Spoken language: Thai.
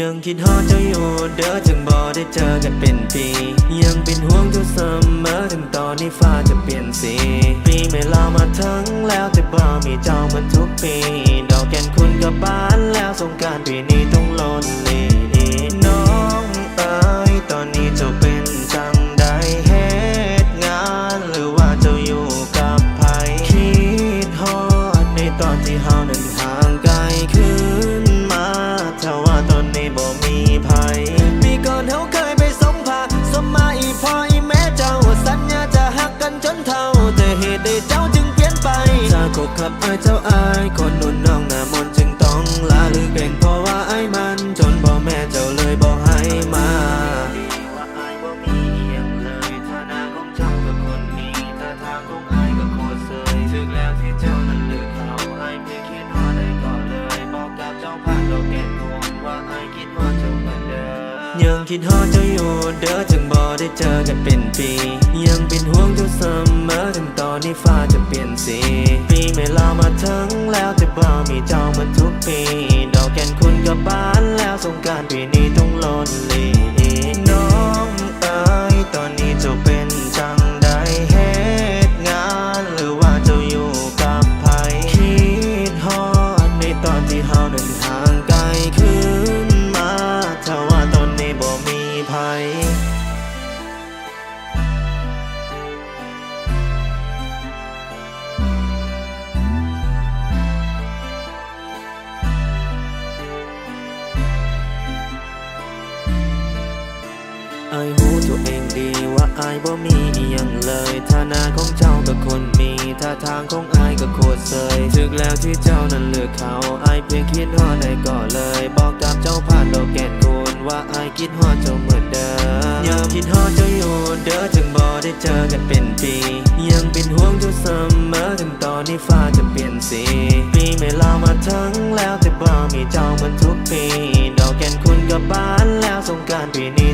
ยังคิดฮอดเจ้าอยู่เด้อจึงบ่ได้เจอกันเป็นปี ยังเป็นห่วงเจ้าเสมอถึงตอนนี้ฟ้าจะเปลี่ยนสีปีไม่ลามาทั้งแล้วแต่บ่มีเจ้าเหมือนทุกปี ดอกแกนคุณก็บานแล้วสงการปีนี้ต้องลนลีน้ ขับอายเจ้าอายคนนุ่นน้อง ยังคิดฮอดเจ้าอยู่เด้อจึงบ่ได้เจอกันเป็นปี ยังเป็นห่วงทุกเสมอถึงตอนนี้ฟ้าจะเปลี่ยนสี ปีไม่ลามาถึงแล้วแต่บ่มีเจ้ามันทุกปี ดอกแก่นคุณกับบานแล้วสงการปีนี้ต้องลนลี มีไอายรู้ตัวเองดีว่าไอายบ่มีอีหยังเลยฐานะของเจ้าก็คนมีท่าทางของไอายก็โคตรเซยถึกแล้วที่เจ้านั้นเลือกเขา คิดฮอดเจ้าอยู่เด้อจึงบ่ได้เจอกันเป็นปี ยังเป็นห่วงเจ้าเสมอถึงตอนนี้ฟ้าจะเปลี่ยนสี ปีไม่ลามาทั้งแล้วแต่บ่มีเจ้าเหมือนทุกปี ดอกแก่นคุณก็บานแล้วสงการปีนี้